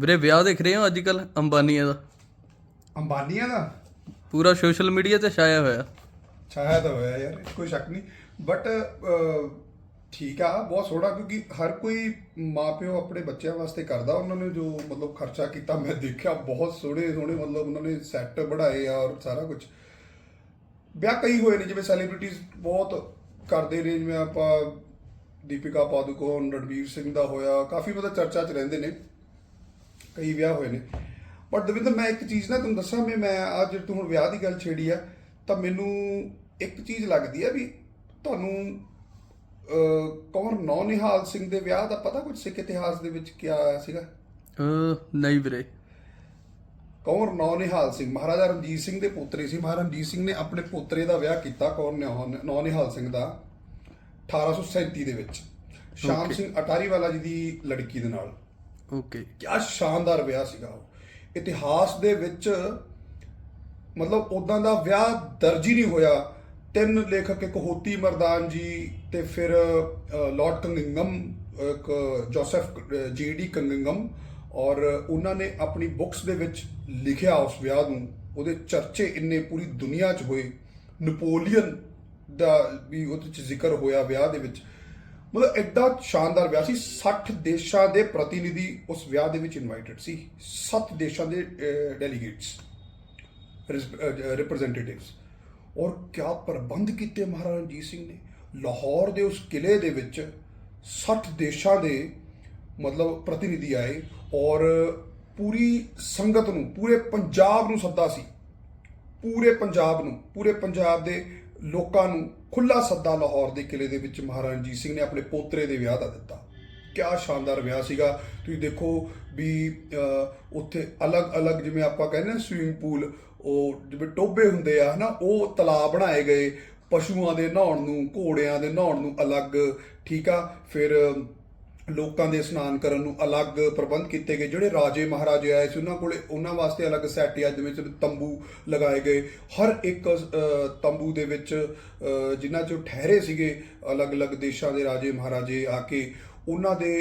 ਵੀਰੇ ਵਿਆਹ ਦੇਖ ਰਹੇ ਹੋ ਅੱਜ ਕੱਲ ਅੰਬਾਨੀਆਂ ਦਾ? ਅੰਬਾਨੀਆਂ ਦਾ? ਪੂਰਾ ਸੋਸ਼ਲ ਮੀਡੀਆ ਤੇ ਛਾਇਆ ਹੋਇਆ। ਛਾਇਆ ਤਾਂ ਹੋਇਆ ਯਾਰ ਕੋਈ ਸ਼ੱਕ ਨਹੀਂ। ਬਟ ਠੀਕ ਆ ਬਹੁਤ ਸੋਹਣਾ ਕਿਉਂਕਿ ਹਰ ਕੋਈ ਮਾਪਿਓ ਆਪਣੇ ਬੱਚਿਆਂ ਵਾਸਤੇ ਕਰਦਾ। ਉਹਨਾਂ ਨੇ ਜੋ ਮਤਲਬ ਖਰਚਾ ਕੀਤਾ ਮੈਂ ਦੇਖਿਆ ਬਹੁਤ ਸੋਹਣੇ ਸੋਹਣੇ ਮਤਲਬ ਉਹਨਾਂ ਨੇ ਸੈੱਟ ਬਣਾਏ ਆ ਔਰ ਸਾਰਾ ਕੁਝ ਵਿਆਹ ਕਈ ਹੋਏ ਨੇ ਜਿਵੇਂ ਸੈਲੀਬ੍ਰਿਟੀਜ਼ ਬਹੁਤ ਕਰਦੇ ਨੇ ਜਿਵੇਂ ਆਪਾਂ ਦੀਪਿਕਾ ਪਾਦੂਕੋਨ ਰਣਵੀਰ ਸਿੰਘ ਦਾ ਹੋਇਆ ਕਾਫੀ ਮਤਲਬ ਚਰਚਾ 'ਚ ਰਹਿੰਦੇ ਨੇ। ਕਈ ਵਿਆਹ ਹੋਏ ਨੇ। ਪਰ ਦਵਿੰਦਰ ਮੈਂ ਇੱਕ ਚੀਜ਼ ਨਾ ਤੁਹਾਨੂੰ ਦੱਸਾਂ ਵੀ ਮੈਂ ਅੱਜ ਤੂੰ ਹੁਣ ਵਿਆਹ ਦੀ ਗੱਲ ਛੇੜੀ ਆ ਤਾਂ ਮੈਨੂੰ ਇੱਕ ਚੀਜ਼ ਲੱਗਦੀ ਆ ਵੀ ਤੁਹਾਨੂੰ ਕੌਣ ਨੌ ਨਿਹਾਲ ਸਿੰਘ ਦੇ ਵਿਆਹ ਦਾ ਪਤਾ ਕੁਝ ਸਿੱਖ ਇਤਿਹਾਸ ਦੇ ਵਿੱਚ ਕੀ ਆਇਆ ਸੀਗਾ ਨਹੀਂ ਵੀਰੇ। ਕੌਰ ਨੌ ਨਿਹਾਲ ਸਿੰਘ? ਮਹਾਰਾਜਾ ਰਣਜੀਤ ਸਿੰਘ ਦੇ ਪੁੱਤਰੇ ਸੀ। ਮਹਾਰਾਜਾ ਰਣਜੀਤ ਸਿੰਘ ਨੇ ਆਪਣੇ ਪੁੱਤਰੇ ਦਾ ਵਿਆਹ ਕੀਤਾ ਕੌਰ ਨੌ ਨਿਹਾਲ ਸਿੰਘ ਦਾ 1837 ਦੇ ਵਿੱਚ। ਸ਼ਾਮ. ਸਿੰਘ ਅਟਾਰੀ ਵਾਲਾ ਜੀ ਦੀ ਲੜਕੀ ਦੇ ਨਾਲ। ਓਕੇ ਕਿਆ ਸ਼ਾਨਦਾਰ ਵਿਆਹ ਸੀਗਾ ਉਹ। ਇਤਿਹਾਸ ਦੇ ਵਿੱਚ ਮਤਲਬ ਉਦਾਂ ਦਾ ਵਿਆਹ ਦਰਜ ਹੀ ਨਹੀਂ ਹੋਇਆ। ਤਿੰਨ ਲੇਖਕ, ਇੱਕ ਹੋਤੀ ਮਰਦਾਨ ਜੀ ਤੇ ਫਿਰ ਲਾਰਡ ਕੰਗਿੰਗਮ ਇੱਕ ਜੋਸਫ ਜੀਡੀ ਕੰਗਿੰਗਮ ਔਰ ਉਹਨਾਂ ਨੇ ਆਪਣੀ ਬੁੱਕਸ ਦੇ ਵਿੱਚ ਲਿਖਿਆ ਉਸ ਵਿਆਹ ਨੂੰ। ਉਹਦੇ ਚਰਚੇ ਇੰਨੇ ਪੂਰੀ ਦੁਨੀਆ 'ਚ ਹੋਏ। ਨਪੋਲੀਅਨ ਦਾ ਵੀ ਉਹਦੇ 'ਚ ਜ਼ਿਕਰ ਹੋਇਆ ਵਿਆਹ ਦੇ ਵਿੱਚ। ਮਤਲਬ ਐਡਾ ਸ਼ਾਨਦਾਰ ਵਿਆਹ ਸੀ 60 ਦੇਸ਼ਾਂ ਦੇ ਪ੍ਰਤੀਨਿਧੀ ਉਸ ਵਿਆਹ ਦੇ ਵਿੱਚ ਇਨਵਾਈਟਡ ਸੀ 7 ਦੇਸ਼ਾਂ ਦੇ ਡੈਲੀਗੇਟਸ ਰਿਪਰੈਜ਼ੈਂਟੇਟਿਵਸ ਔਰ ਕਿਆ ਪ੍ਰਬੰਧ ਕੀਤੇ ਮਹਾਰਾਜਾ ਰਣਜੀਤ ਸਿੰਘ ਨੇ। ਲਾਹੌਰ ਦੇ ਉਸ ਕਿਲੇ ਦੇ ਵਿੱਚ 60 ਦੇਸ਼ਾਂ ਦੇ ਮਤਲਬ ਪ੍ਰਤੀਨਿਧੀ ਆਏ ਔਰ ਪੂਰੀ ਸੰਗਤ ਨੂੰ, ਪੂਰੇ ਪੰਜਾਬ ਨੂੰ ਸੱਦਾ ਸੀ। ਪੂਰੇ ਪੰਜਾਬ ਨੂੰ, ਪੂਰੇ ਪੰਜਾਬ ਦੇ ਲੋਕਾਂ ਨੂੰ ਖੁੱਲਾ ਸੱਦਾ ਲਾਹੌਰ ਦੇ ਕਿਲੇ ਦੇ ਵਿੱਚ ਮਹਾਰਾਜਾ ਰਣਜੀਤ ਸਿੰਘ ਨੇ ਆਪਣੇ ਪੋਤਰੇ ਦੇ ਵਿਆਹ ਦਾ ਦਿੱਤਾ। ਕਿਆ ਸ਼ਾਨਦਾਰ ਵਿਆਹ ਸੀਗਾ। ਤੁਸੀਂ ਦੇਖੋ ਵੀ ਉੱਥੇ ਅਲੱਗ-ਅਲੱਗ ਜਿਵੇਂ ਆਪਾਂ ਕਹਿੰਦੇ ਨਾ ਸਵਿਮਿੰਗ ਪੂਲ ਉਹ ਜਿਵੇਂ ਟੋਬੇ ਹੁੰਦੇ ਆ, ਹਨਾ, ਉਹ ਤਲਾਬ ਬਣਾਏ ਗਏ। ਪਸ਼ੂਆਂ ਦੇ ਨਹਾਉਣ ਨੂੰ, ਘੋੜਿਆਂ ਦੇ ਨਹਾਉਣ ਨੂੰ ਅਲੱਗ, ਠੀਕ ਆ। ਫਿਰ ਲੋਕਾਂ ਦੇ ਇਸ਼ਨਾਨ ਕਰਨ ਨੂੰ ਅਲੱਗ ਪ੍ਰਬੰਧ ਕੀਤੇ ਗਏ। ਜਿਹੜੇ ਰਾਜੇ ਮਹਾਰਾਜੇ ਆਏ ਸੀ ਉਹਨਾਂ ਕੋਲੇ ਉਹਨਾਂ ਵਾਸਤੇ ਅਲੱਗ ਸੈੱਟ ਆ ਜਿਵੇਂ ਚ ਤੰਬੂ ਲਗਾਏ ਗਏ। ਹਰ ਇੱਕ ਤੰਬੂ ਦੇ ਵਿੱਚ ਅਹ, ਜਿਨ੍ਹਾਂ ਚੋਂ ਠਹਿਰੇ ਸੀਗੇ ਅਲੱਗ-ਅਲੱਗ ਦੇਸ਼ਾਂ ਦੇ ਰਾਜੇ ਮਹਾਰਾਜੇ ਆ ਕੇ ਉਹਨਾਂ ਦੇ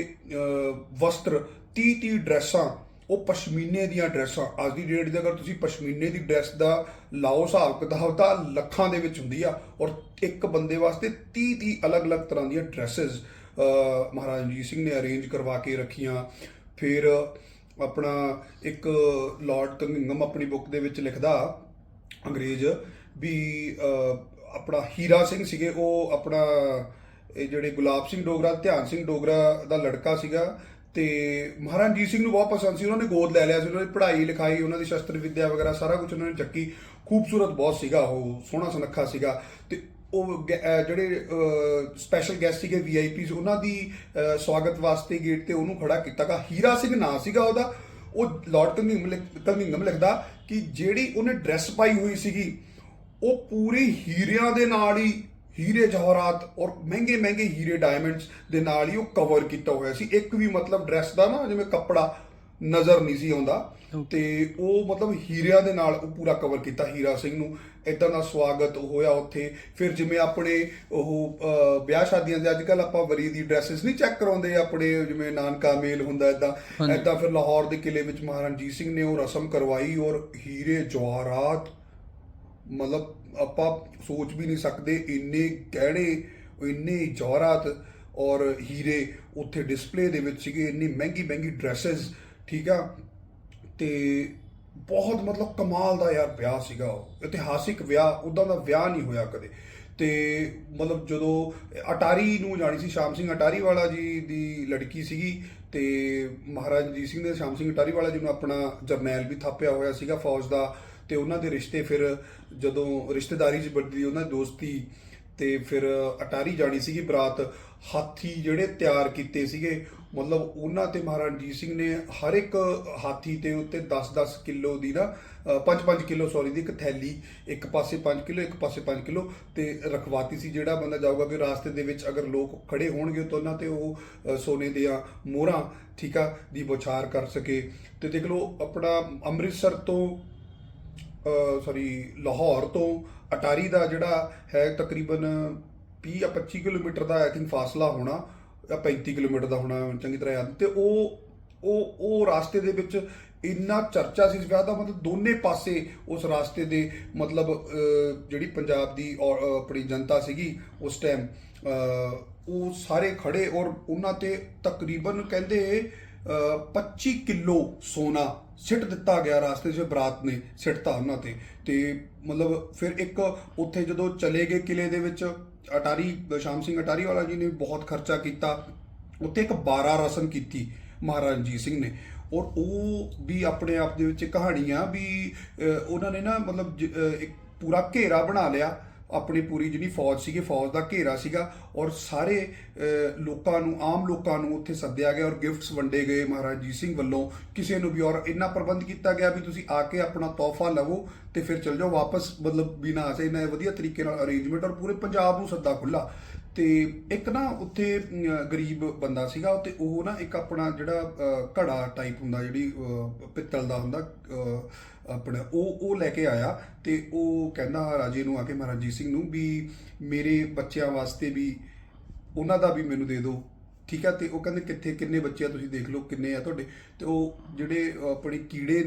ਵਸਤਰ 30-30 ਡਰੈਸਾਂ ਉਹ ਪਸ਼ਮੀਨੇ ਦੀਆਂ ਡਰੈਸਾਂ। ਅੱਜ ਦੀ ਡੇਟ ਦੇ ਅਗਰ ਤੁਸੀਂ ਪਸ਼ਮੀਨੇ ਦੀ ਡਰੈਸ ਦਾ ਲਾਓ ਹਿਸਾਬ ਕਿਤਾਬ ਤਾਂ ਲੱਖਾਂ ਦੇ ਵਿੱਚ ਹੁੰਦੀ ਆ। ਔਰ ਇੱਕ ਬੰਦੇ ਵਾਸਤੇ 30 30 ਅਲੱਗ-ਅਲੱਗ ਤਰ੍ਹਾਂ ਦੀਆਂ ਡਰੈਸਸ ਮਹਾਰਾਜਾ ਰਣਜੀਤ ਸਿੰਘ ਨੇ ਅਰੇਂਜ ਕਰਵਾ ਕੇ ਰੱਖੀਆਂ। ਫਿਰ ਆਪਣਾ ਇੱਕ ਲਾਰਡ ਕੰਗਿੰਗਮ ਆਪਣੀ ਬੁੱਕ ਦੇ ਵਿੱਚ ਲਿਖਦਾ ਅੰਗਰੇਜ਼ ਵੀ ਆਪਣਾ ਹੀਰਾ ਸਿੰਘ ਸੀਗੇ, ਉਹ ਆਪਣਾ ਇਹ ਜਿਹੜੇ ਗੁਲਾਬ ਸਿੰਘ ਡੋਗਰਾ, ਧਿਆਨ ਸਿੰਘ ਡੋਗਰਾ ਦਾ ਲੜਕਾ ਸੀਗਾ ਤੇ ਮਹਾਰਾਜਾ ਰਣਜੀਤ ਸਿੰਘ ਨੂੰ ਬਹੁਤ ਪਸੰਦ ਸੀ। ਉਹਨਾਂ ਨੇ ਗੋਦ ਲੈ ਲਿਆ ਸੀ, ਉਹਨਾਂ ਦੀ ਪੜ੍ਹਾਈ ਲਿਖਾਈ, ਉਹਨਾਂ ਦੀ ਸ਼ਸਤਰ ਵਿਦਿਆ ਵਗੈਰਾ ਸਾਰਾ ਕੁਝ ਉਹਨਾਂ ਨੇ ਚੱਕੀ। ਖੂਬਸੂਰਤ ਬਹੁਤ ਸੀਗਾ ਉਹ, ਸੋਹਣਾ ਸੁਨੱਖਾ ਸੀਗਾ ਤੇ ਉਹ ਗੈ- ਜਿਹੜੇ ਸਪੈਸ਼ਲ ਗੈਸਟ ਸੀਗੇ ਵੀਆਈਪੀਸ ਉਹਨਾਂ ਦੀ ਸਵਾਗਤ ਵਾਸਤੇ ਗੇਟ ਤੇ ਉਹਨੂੰ ਖੜਾ ਕੀਤਾਗਾ ਹੀਰਾ ਸਿੰਘ ਨਾਂ ਸੀਗਾ ਉਹਦਾ। ਉਹ ਲਾਰਡ ਕੰਗਿੰਗਮ ਲਿਖ- ਕੰਗਿੰਗਮ ਲਿਖਦਾ ਕਿ ਜਿਹੜੀ ਉਹਨੇ ਡਰੈਸ ਪਾਈ ਹੋਈ ਸੀਗੀ, ਉਹ ਪੂਰੀ ਹੀਰਿਆਂ ਦੇ ਨਾਲ ਹੀ ਹੀਰੇ ਜਵਾਹਰਾਤ ਔਰ ਮਹਿੰਗੇ ਮਹਿੰਗੇ ਹੀਰੇ ਡਾਇਮੰਡਸ ਦੇ ਨਾਲ ਹੀ ਉਹ ਕਵਰ ਕੀਤਾ ਹੋਇਆ ਸੀ। ਇੱਕ ਵੀ ਮਤਲਬ ਡਰੈਸ ਦਾ ਨਾ, ਜਿਵੇਂ ਕੱਪੜਾ ਨਜ਼ਰ ਨਹੀਂ ਸੀ ਆਉਂਦਾ। ਤੇ ਉਹ ਮਤਲਬ ਹੀਰਿਆਂ ਦੇ ਨਾਲ ਉਹ ਪੂਰਾ ਕਵਰ ਕੀਤਾ ਹੀਰਾ ਸਿੰਘ ਨੂੰ। ਇਦਾਂ ਦਾ ਸਵਾਗਤ ਹੋਇਆ ਉੱਥੇ। ਫਿਰ ਜਿਵੇਂ ਆਪਣੇ ਉਹ ਵਿਆਹ ਸ਼ਾਦੀਆਂ ਦੇ ਅੱਜ ਕੱਲ ਆਪਾਂ ਵਰੀ ਦੀ ਡਰੈਸਸ ਨਹੀਂ ਚੈੱਕ ਕਰਾਉਂਦੇ ਆਪਣੇ ਜਿਵੇਂ ਨਾਨਕਾ ਮੇਲ ਹੁੰਦਾ ਇਦਾਂ ਇਦਾਂ ਫਿਰ ਲਾਹੌਰ ਦੇ ਕਿਲੇ ਵਿੱਚ ਮਹਾਰਾਜਾ ਰਣਜੀਤ ਸਿੰਘ ਨੇ ਉਹ ਰਸਮ ਕਰਵਾਈ ਔਰ ਹੀਰੇ ਜਵਾਹਰਾਤ ਮਤਲਬ ਆਪਾਂ ਸੋਚ ਵੀ ਨਹੀਂ ਸਕਦੇ ਇੰਨੇ ਗਹਿਣੇ ਇੰਨੇ ਜੌਹਰਾਤ ਔਰ ਹੀਰੇ ਉੱਥੇ ਡਿਸਪਲੇ ਦੇ ਵਿੱਚ ਸੀਗੇ ਇੰਨੀ ਮਹਿੰਗੀ ਮਹਿੰਗੀ ਡਰੈਸਸ ਠੀਕ ਆ? ਤੇ ਬਹੁਤ ਮਤਲਬ ਕਮਾਲ ਦਾ ਯਾਰ ਵਿਆਹ ਸੀਗਾ ਉਹ। ਇਤਿਹਾਸਿਕ ਵਿਆਹ ਉਦਾਂ ਦਾ ਵਿਆਹ ਨਹੀਂ ਹੋਇਆ ਕਦੇ। ਤੇ ਮਤਲਬ ਜਦੋਂ ਅਟਾਰੀ ਨੂੰ ਜਾਣੀ ਸੀ, ਸ਼ਾਮ ਸਿੰਘ ਅਟਾਰੀ ਵਾਲਾ ਜੀ ਦੀ ਲੜਕੀ ਸੀਗੀ ਤੇ ਮਹਾਰਾਜ ਰਣਜੀਤ ਸਿੰਘ ਨੇ ਸ਼ਾਮ ਸਿੰਘ ਅਟਾਰੀ ਵਾਲਾ ਜੀ ਨੂੰ ਆਪਣਾ ਜਰਨੈਲ ਵੀ ਥਾਪਿਆ ਹੋਇਆ ਸੀਗਾ ਫੌਜ ਦਾ। ਤੇ ਉਹਨਾਂ ਦੇ ਰਿਸ਼ਤੇ ਫਿਰ ਜਦੋਂ ਰਿਸ਼ਤੇਦਾਰੀ 'ਚ ਬਦਲੀ ਉਹਨਾਂ ਦੀ ਦੋਸਤੀ ਤੇ ਫਿਰ ਅਟਾਰੀ ਜਾਣੀ ਸੀਗੀ ਬਰਾਤ ਹਾਥੀ ਜਿਹੜੇ ਤਿਆਰ ਕੀਤੇ ਸੀਗੇ, ਮਤਲਬ ਉਹਨਾਂ ਤੇ ਮਹਾਰਾਜਾ ਰਣਜੀਤ ਸਿੰਘ ਨੇ ਹਰ ਇੱਕ ਹਾਥੀ ਦੇ ਉੱਤੇ 10-10 ਕਿਲੋ ਦੀ ਨਾ 5-5 ਕਿਲੋ ਸੌਰੀ ਦੀ ਇੱਕ ਥੈਲੀ, ਇੱਕ ਪਾਸੇ 5 ਕਿਲੋ, ਇੱਕ ਪਾਸੇ 5 ਕਿਲੋ ਤੇ ਰਖਵਾਤੀ ਸੀ ਜਿਹੜਾ ਬੰਦਾ ਜਾਊਗਾ ਕਿ ਰਾਸਤੇ ਦੇ ਵਿੱਚ ਅਗਰ ਲੋਕ ਖੜੇ ਹੋਣਗੇ ਤਾਂ ਉਹਨਾਂ ਤੇ ਉਹ ਸੋਨੇ ਦੀਆਂ ਮੋਹਰਾਂ, ਠੀਕ ਆ, ਦੀ ਬੁਛਾਰ ਕਰ ਸਕੇ। ਤੇ ਦੇਖ ਲਓ, ਆਪਣਾ ਅੰਮ੍ਰਿਤਸਰ ਤੋਂ ਸੌਰੀ ਲਾਹੌਰ ਤੋਂ ਅਟਾਰੀ ਦਾ ਜਿਹੜਾ ਹੈ ਤਕਰੀਬਨ 20 ਜਾਂ 25 ਕਿਲੋਮੀਟਰ ਦਾ ਆਈ ਥਿੰਕ ਫਾਸਲਾ ਹੋਣਾ ਜਾਂ 35 ਕਿਲੋਮੀਟਰ ਦਾ ਹੋਣਾ ਚੰਗੀ ਤਰ੍ਹਾਂ ਯਾਦ। ਤੇ ਉਹ ਉਹ ਉਹ ਰਾਸਤੇ ਦੇ ਵਿੱਚ ਇੰਨਾ ਚਰਚਾ ਸੀ ਇਸ ਵਿਆਹ ਦਾ ਮਤਲਬ ਦੋਨੇ ਪਾਸੇ ਉਸ ਰਾਸਤੇ ਦੇ ਮਤਲਬ ਜਿਹੜੀ ਪੰਜਾਬ ਦੀ ਔਰ, ਆਪਣੀ ਜਨਤਾ ਸੀਗੀ ਉਸ ਟਾਈਮ ਉਹ ਸਾਰੇ ਖੜੇ ਔਰ ਉਹਨਾਂ ਤੇ ਤਕਰੀਬਨ ਕਹਿੰਦੇ ਅਹ 25 ਕਿਲੋ ਸੋਨਾ ਸਿੱਟ ਦਿੱਤਾ ਗਿਆ ਰਾਸਤੇ 'ਚ ਬਰਾਤ ਨੇ ਸਿੱਟਤਾ ਉਹਨਾਂ ਤੇ। ਤੇ ਮਤਲਬ ਫਿਰ ਇੱਕ ਉੱਥੇ ਜਦੋਂ ਚਲੇ ਗਏ ਕਿਲੇ ਦੇ ਵਿੱਚ ਅਟਾਰੀ, ਸ਼ਾਮ ਸਿੰਘ ਅਟਾਰੀ ਵਾਲਾ ਜੀ ਨੇ ਬਹੁਤ ਖਰਚਾ ਕੀਤਾ। ਉੱਥੇ ਇੱਕ 12 ਰਸਮ ਕੀਤੀ ਮਹਾਰਾਜ ਰਣਜੀਤ ਸਿੰਘ ਨੇ। ਔਰ ਉਹ ਵੀ ਆਪਣੇ ਆਪ ਦੇ ਵਿੱਚ ਕਹਾਣੀ ਆ ਵੀ ਉਹਨਾਂ ਨੇ ਨਾ ਮਤਲਬ ਜ- ਇੱਕ ਪੂਰਾ ਘੇਰਾ ਬਣਾ ਲਿਆ। ਆਪਣੀ ਪੂਰੀ ਜਿਹੜੀ ਫੌਜ ਸੀਗੀ, ਫੌਜ ਦਾ ਘੇਰਾ ਸੀਗਾ ਔਰ ਸਾਰੇ ਲੋਕਾਂ ਨੂੰ, ਆਮ ਲੋਕਾਂ ਨੂੰ ਉੱਥੇ ਸੱਦਿਆ ਗਿਆ ਔਰ ਗਿਫਟਸ ਵੰਡੇ ਗਏ ਮਹਾਰਾਜ ਜੀ ਸਿੰਘ ਵੱਲੋਂ। ਕਿਸੇ ਨੂੰ ਵੀ ਔਰ ਇੰਨਾ ਪ੍ਰਬੰਧ ਕੀਤਾ ਗਿਆ ਵੀ ਤੁਸੀਂ ਆ ਕੇ ਆਪਣਾ ਤੋਹਫਾ ਲਵੋ ਤੇ ਫਿਰ ਚਲ ਜਾਓ ਵਾਪਸ, ਮਤਲਬ ਬਿਨਾਂ ਆਸੇ ਨਾ ਵਧੀਆ ਤਰੀਕੇ ਨਾਲ ਅਰੇਂਜਮੈਂਟ ਔਰ ਪੂਰੇ ਪੰਜਾਬ ਨੂੰ ਸੱਦਾ ਖੁੱਲਾ ਤੇ ਇੱਕ ਨਾ ਉੱਥੇ ਗਰੀਬ ਬੰਦਾ ਸੀਗਾ ਤੇ ਉਹ ਨਾ ਇੱਕ ਆਪਣਾ ਜਿਹੜਾ ਘੜਾ ਟਾਈਪ ਹੁੰਦਾ ਜਿਹੜੀ ਪਿੱਤਲ ਦਾ ਹੁੰਦਾ ਆਪਣਾ, ਉਹ ਉਹ ਲੈ ਕੇ ਆਇਆ ਤੇ ਉਹ ਕਹਿੰਦਾ ਰਾਜੇ ਨੂੰ ਆ ਕੇ ਮਹਾਰਾਜ ਜੀ ਸਿੰਘ ਨੂੰ ਵੀ ਮੇਰੇ ਬੱਚਿਆਂ ਵਾਸਤੇ ਵੀ ਉਹਨਾਂ ਦਾ ਵੀ ਮੈਨੂੰ ਦੇ ਦਿਓ, ਠੀਕ ਆ? ਤੇ ਉਹ ਕਹਿੰਦੇ ਕਿੱਥੇ, ਕਿੰਨੇ ਬੱਚੇ ਆ ਤੁਸੀਂ ਦੇਖ ਲਓ ਕਿੰਨੇ ਆ ਤੁਹਾਡੇ। ਤੇ ਉਹ ਜਿਹੜੇ ਆਪਣੇ ਕੀੜੇ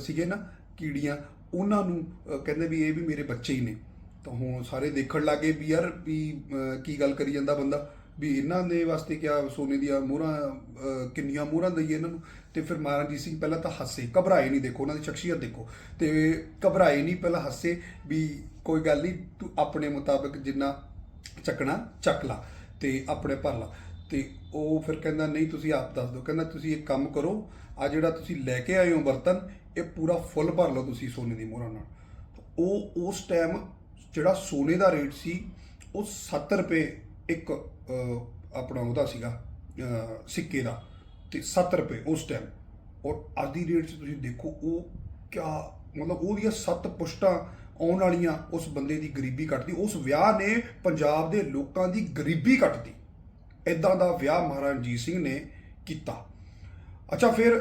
ਸੀਗੇ ਨਾ ਕੀੜੀਆਂ, ਉਹਨਾਂ ਨੂੰ ਕਹਿੰਦੇ ਵੀ ਇਹ ਵੀ ਮੇਰੇ ਬੱਚੇ ਹੀ ਨੇ। ਤਾਂ ਹੁਣ ਸਾਰੇ ਦੇਖਣ ਲੱਗੇ ਵੀ ਯਾਰ ਵੀ ਕੀ ਗੱਲ ਕਰੀ ਜਾਂਦਾ ਬੰਦਾ। ਵੀ ਇਹਨਾਂ ਦੇ ਵਾਸਤੇ ਕਿਆ ਸੋਨੇ ਦੀਆਂ ਮੋਹਰਾਂ ਕਿੰਨੀਆਂ ਮੋਹਰਾਂ ਦਈਏ ਇਹਨਾਂ ਨੂੰ। ਤੇ ਫਿਰ ਮਹਾਰਾਜ ਸਿੰਘ ਪਹਿਲਾਂ ਤਾਂ ਹੱਸੇ, ਘਬਰਾਏ ਨਹੀਂ ਦੇਖੋ, ਉਹਨਾਂ ਦੀ ਸ਼ਖਸੀਅਤ ਦੇਖੋ। ਤੇ ਘਬਰਾਏ ਨਹੀਂ, ਪਹਿਲਾਂ ਹੱਸੇ ਵੀ ਕੋਈ ਗੱਲ ਨਹੀਂ, ਤੂੰ ਆਪਣੇ ਮੁਤਾਬਕ ਜਿੰਨਾ ਚੱਕਣਾ, ਚੱਕ ਲਾ ਤੇ ਆਪਣੇ ਭਰ ਲਾ। ਤੇ ਉਹ ਫਿਰ ਕਹਿੰਦਾ, ਨਹੀਂ, ਤੁਸੀਂ ਆਪ ਦੱਸ ਦਿਓ। ਕਹਿੰਦਾ, ਤੁਸੀਂ ਇੱਕ ਕੰਮ ਕਰੋ ਆ ਜਿਹੜਾ ਤੁਸੀਂ ਲੈ ਕੇ ਆਏ ਹੋ ਬਰਤਨ, ਇਹ ਪੂਰਾ ਫੁੱਲ ਭਰ ਲਓ ਤੁਸੀਂ ਸੋਨੇ ਦੀ ਮੋਹਰਾਂ ਨਾਲ। ਉਹ ਉਸ ਟਾਈਮ ਜਿਹੜਾ ਸੋਨੇ ਦਾ ਰੇਟ ਸੀ, ਉਹ 7 ਰੁਪਏ ਇੱਕ ਆਪਣਾ ਉਹਦਾ ਸੀਗਾ ਸਿੱਕੇ ਦਾ, ਤੇ 7 ਰੁਪਏ ਉਸ ਟਾਈਮ ਔਰ ਅੱਜ ਦੀ ਰੇਟ 'ਚ ਤੁਸੀਂ ਦੇਖੋ, ਉਹ ਕਿਆ ਮਤਲਬ ਉਹਦੀਆਂ ਸੱਤ ਪੁਸ਼ਟਾਂ ਆਉਣ ਵਾਲੀਆਂ ਉਸ ਬੰਦੇ ਦੀ ਗਰੀਬੀ ਕੱਟਦੀ ਉਸ ਵਿਆਹ ਨੇ ਪੰਜਾਬ ਦੇ ਲੋਕਾਂ ਦੀ ਗਰੀਬੀ ਕੱਟਦੀ ਇਦਾਂ ਦਾ ਵਿਆਹ ਮਹਾਰਾਜਾ ਰਣਜੀਤ ਸਿੰਘ ਨੇ ਕੀਤਾ। ਅੱਛਾ, ਫਿਰ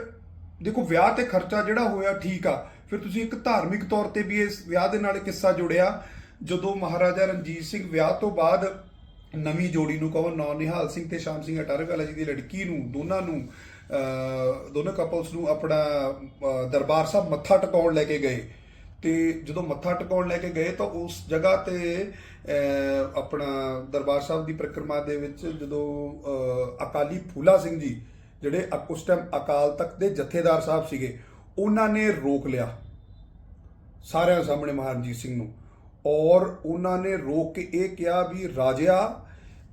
ਦੇਖੋ, ਵਿਆਹ ਤੇ ਖਰਚਾ ਜਿਹੜਾ ਹੋਇਆ ਠੀਕ ਆ। ਫਿਰ ਤੁਸੀਂ ਇੱਕ ਧਾਰਮਿਕ ਤੌਰ ਤੇ ਵੀ ਇਸ ਵਿਆਹ ਦੇ ਨਾਲ ਕਿੱਸਾ ਜੁੜਿਆ। ਜਦੋਂ ਮਹਾਰਾਜਾ ਰਣਜੀਤ ਸਿੰਘ ਵਿਆਹ ਤੋਂ ਬਾਅਦ ਨਵੀਂ ਜੋੜੀ ਨੂੰ ਕਹੋ, ਨੌ ਨਿਹਾਲ ਸਿੰਘ ਤੇ ਸ਼ਾਮ ਸਿੰਘ ਅਟਾਰਵਾਲਾ ਜੀ ਦੀ ਲੜਕੀ ਨੂੰ, ਦੋਨਾਂ ਨੂੰ ਦੋਨੋਂ ਕਪਲਸ ਨੂੰ ਆਪਣਾ ਦਰਬਾਰ ਸਾਹਿਬ ਮੱਥਾ ਟਿਕਾਉਣ ਲੈ ਕੇ ਗਏ। ਤੇ ਜਦੋਂ ਮੱਥਾ ਟਿਕਾਉਣ ਲੈ ਕੇ ਗਏ ਤਾਂ ਉਸ ਜਗ੍ਹਾ ਤੇ ਆਪਣਾ ਦਰਬਾਰ ਸਾਹਿਬ ਦੀ ਪ੍ਰਕਰਮਾ ਦੇ ਵਿੱਚ ਜਦੋਂ ਅਕਾਲੀ ਫੂਲਾ ਸਿੰਘ ਜੀ, ਜਿਹੜੇ ਅ- ਉਸ ਟਾਈਮ ਅਕਾਲ ਤਖਤ ਦੇ ਜਥੇਦਾਰ ਸਾਹਿਬ ਸੀਗੇ, ਉਹਨਾਂ ਨੇ ਰੋਕ ਲਿਆ। ਸਾਰਿਆਂ ਸਾਹਮਣੇ ਮਹਾਰਾਜ ਸਿੰਘ ਨੂੰ। ਔਰ ਉਹਨਾਂ ਨੇ ਰੋਕ ਕੇ ਇਹ ਕਿਹਾ ਵੀ ਰਾਜਿਆ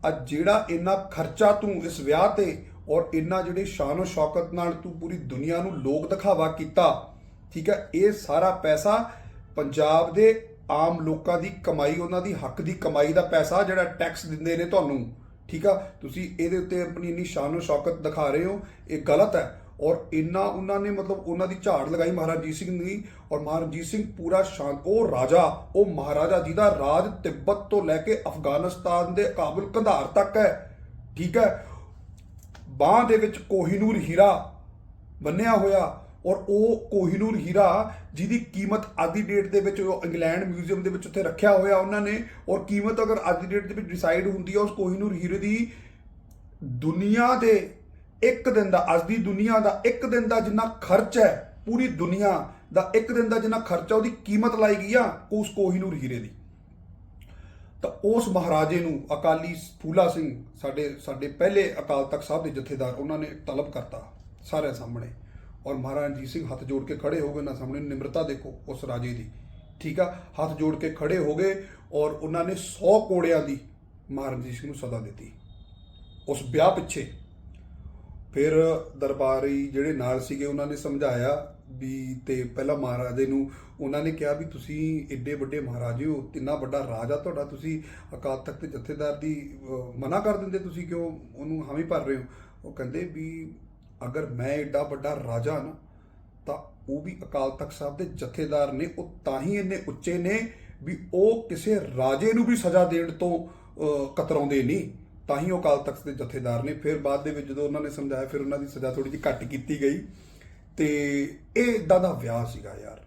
ਆ ਜਿਹੜਾ ਇੰਨਾ ਖਰਚਾ ਤੂੰ ਇਸ ਵਿਆਹ ਤੇ ਔਰ ਇੰਨਾ ਜਿਹੜੇ ਸ਼ਾਨੋ ਸ਼ੌਕਤ ਨਾਲ ਤੂੰ ਪੂਰੀ ਦੁਨੀਆ ਨੂੰ ਲੋਕ ਦਿਖਾਵਾ ਕੀਤਾ, ਠੀਕ ਹੈ, ਇਹ ਸਾਰਾ ਪੈਸਾ ਪੰਜਾਬ ਦੇ ਆਮ ਲੋਕਾਂ ਦੀ ਕਮਾਈ, ਉਹਨਾਂ ਦੀ ਹੱਕ ਦੀ ਕਮਾਈ ਦਾ ਪੈਸਾ ਜਿਹੜਾ ਟੈਕਸ ਦਿੰਦੇ ਨੇ ਤੁਹਾਨੂੰ, ਠੀਕ ਆ? ਤੁਸੀਂ ਇਹਦੇ ਉੱਤੇ ਆਪਣੀ ਇੰਨੀ ਸ਼ਾਨੋ ਸ਼ੌਕਤ ਦਿਖਾ ਰਹੇ ਹੋ, ਇਹ ਗਲਤ ਹੈ। ਔਰ ਇੰਨਾ ਉਹਨਾਂ ਨੇ ਮਤਲਬ ਉਹਨਾਂ ਦੀ ਝਾੜ ਲਗਾਈ ਮਹਾਰਾਜ ਸਿੰਘ ਦੀ ਔਰ ਮਹਾਰਾਜ ਸਿੰਘ ਪੂਰਾ ਸ਼ਾਂਤ ਉਹ ਰਾਜਾ, ਉਹ ਮਹਾਰਾਜਾ ਜਿਹਦਾ ਰਾਜ ਤਿੱਬਤ ਤੋਂ ਲੈ ਕੇ ਅਫਗਾਨਿਸਤਾਨ ਦੇ ਕਾਬੁਲ ਕੰਧਾਰ ਤੱਕ ਹੈ, ਠੀਕ ਹੈ? ਬਾਹ ਦੇ ਵਿੱਚ ਕੋਹੀਨੂਰ ਹੀਰਾ ਬੰਨਿਆ ਹੋਇਆ ਔਰ ਉਹ ਕੋਹੀਨੂਰ ਹੀਰਾ ਜਿਹਦੀ ਕੀਮਤ ਅੱਜ ਦੀ ਡੇਟ ਦੇ ਵਿੱਚ ਇੰਗਲੈਂਡ ਮਿਊਜ਼ੀਅਮ ਦੇ ਵਿੱਚ ਉੱਥੇ ਰੱਖਿਆ ਹੋਇਆ ਉਹਨਾਂ ਨੇ ਔਰ ਕੀਮਤ ਅਗਰ ਅੱਜ ਦੀ ਡੇਟ ਦੇ ਵਿੱਚ ਡਿਸਾਈਡ ਹੁੰਦੀ ਹੈ ਉਸ ਕੋਹੀਨੂਰ ਹੀਰੇ ਦੀ ਦੁਨੀਆ ਦੇ ਇੱਕ ਦਿਨ ਦਾ, ਅੱਜ ਦੀ ਦੁਨੀਆ ਦਾ ਇੱਕ ਦਿਨ ਦਾ ਜਿੰਨਾ ਖਰਚ ਹੈ, ਪੂਰੀ ਦੁਨੀਆ ਦਾ ਇੱਕ ਦਿਨ ਦਾ ਜਿੰਨਾ ਖਰਚਾ, ਉਹਦੀ ਕੀਮਤ ਲਾਈ ਗਈ ਆ ਉਸ ਕੋਹੀਨੂਰ ਹੀਰੇ ਦੀ। ਤਾਂ ਉਸ ਮਹਾਰਾਜੇ ਨੂੰ ਅਕਾਲੀ ਫੂਲਾ ਸਿੰਘ, ਸਾਡੇ ਸਾਡੇ ਪਹਿਲੇ ਅਕਾਲ ਤਖਤ ਸਾਹਿਬ ਦੇ ਜਥੇਦਾਰ, ਉਹਨਾਂ ਨੇ ਤਲਬ ਕਰਤਾ ਸਾਰਿਆਂ ਸਾਹਮਣੇ। ਔਰ ਮਹਾਰਾਜ ਰਣਜੀਤ ਸਿੰਘ ਹੱਥ ਜੋੜ ਕੇ ਖੜੇ ਹੋ ਗਏ ਨਾ ਸਾਹਮਣੇ ਨਿਮਰਤਾ ਦੇਖੋ ਉਸ ਰਾਜੇ ਦੀ। ਠੀਕ ਆ? ਹੱਥ ਜੋੜ ਕੇ ਖੜੇ ਹੋ ਗਏ ਔਰ ਉਹਨਾਂ ਨੇ 100 ਕੋੜਿਆਂ ਦੀ ਮਹਾਰਾਜ ਰਣਜੀਤ ਸਿੰਘ ਨੂੰ ਸਦਾ ਦਿੱਤੀ। ਉਸ ਵਿਆਹ ਪਿੱਛੇ ਫਿਰ ਦਰਬਾਰੀ ਜਿਹੜੇ ਨਾਲ ਸੀਗੇ, ਉਹਨਾਂ ਨੇ ਸਮਝਾਇਆ ਵੀ ਤੇ ਪਹਿਲਾਂ ਮਹਾਰਾਜੇ ਨੂੰ ਉਹਨਾਂ ਨੇ ਕਿਹਾ ਵੀ ਤੁਸੀਂ ਏਡੇ ਵੱਡੇ ਮਹਾਰਾਜੇ ਹੋ ਤਿੰਨਾ ਵੱਡਾ ਰਾਜ ਆ ਤੁਹਾਡਾ, ਤੁਸੀਂ ਅਕਾਲ ਤਖਤ ਦੇ ਜਥੇਦਾਰ ਦੀ ਮਨਾ ਕਰ ਦਿੰਦੇ ਤੁਸੀਂ ਕਿਉਂ? ਉਹਨੂੰ ਹਾਮੀ ਭਰ ਰਹੇ ਹੋ। ਉਹ ਕਹਿੰਦੇ ਵੀ ਅਗਰ ਮੈਂ ਏਡਾ ਵੱਡਾ ਰਾਜਾ ਨਾ, ਤਾਂ ਉਹ ਵੀ ਅਕਾਲ ਤਖਤ ਸਾਹਿਬ ਦੇ ਜਥੇਦਾਰ ਨੇ, ਉਹ ਤਾਂ ਹੀ ਇੰਨੇ ਉੱਚੇ ਨੇ ਵੀ ਉਹ ਕਿਸੇ ਰਾਜੇ ਨੂੰ ਵੀ ਸਜ਼ਾ ਦੇਣ ਤੋਂ ਕਤਰਾਉਂਦੇ ਨਹੀਂ। ਤਾਂ ਹੀ ਉਹ ਅਕਾਲ ਤਖਤ ਦੇ ਜਥੇਦਾਰ ਨੇ। ਫਿਰ ਬਾਅਦ ਦੇ ਵਿੱਚ ਜਦੋਂ ਉਹਨਾਂ ਨੇ ਸਮਝਾਇਆ, ਫਿਰ ਉਹਨਾਂ ਦੀ ਸਜ਼ਾ ਥੋੜੀ ਜਿਹੀ ਘੱਟ ਕੀਤੀ ਗਈ। ਤੇ ਇਹ ਇਦਾਂ ਦਾ ਵਿਆਹ ਸੀਗਾ ਯਾਰ।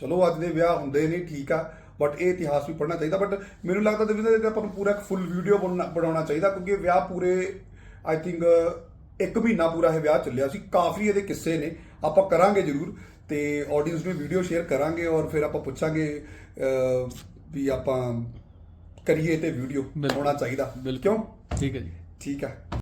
ਚਲੋ, ਅੱਜ ਦੇ ਵਿਆਹ ਹੁੰਦੇ ਨੇ, ਠੀਕ ਆ ਬਟ ਇਹ ਇਤਿਹਾਸ ਵੀ ਪੜਨਾ ਚਾਹੀਦਾ। ਬਟ ਮੈਨੂੰ ਲੱਗਦਾ ਦਵਿੰਦਰ ਜੀ, ਆਪਾਂ ਨੂੰ ਪੂਰਾ ਇੱਕ ਫੁੱਲ ਵੀਡੀਓ ਬਣਾਉਣਾ ਚਾਹੀਦਾ, ਕਿਉਂਕਿ ਵਿਆਹ ਪੂਰੇ ਆਈ ਥਿੰਕ ਇੱਕ ਮਹੀਨਾ ਪੂਰਾ ਇਹ ਵਿਆਹ ਚੱਲਿਆ ਸੀ। ਕਾਫੀ ਇਹਦੇ ਕਿੱਸੇ ਨੇ। ਆਪਾਂ ਕਰਾਂਗੇ ਜ਼ਰੂਰ। ਤੇ ਆਡੀਅנס ਨੂੰ ਵੀਡੀਓ ਸ਼ੇਅਰ ਕਰਾਂਗੇ ਔਰ ਫਿਰ ਆਪਾਂ ਪੁੱਛਾਂਗੇ ਵੀ ਆਪਾਂ ਕਰੀਏ ਤੇ ਵੀਡੀਓ ਬਿਲਕੁਲ। ਹੋਣਾ ਚਾਹੀਦਾ ਬਿਲਕੁਲ। ਕਿਉਂ ਠੀਕ ਹੈ ਜੀ ਠੀਕ ਹੈ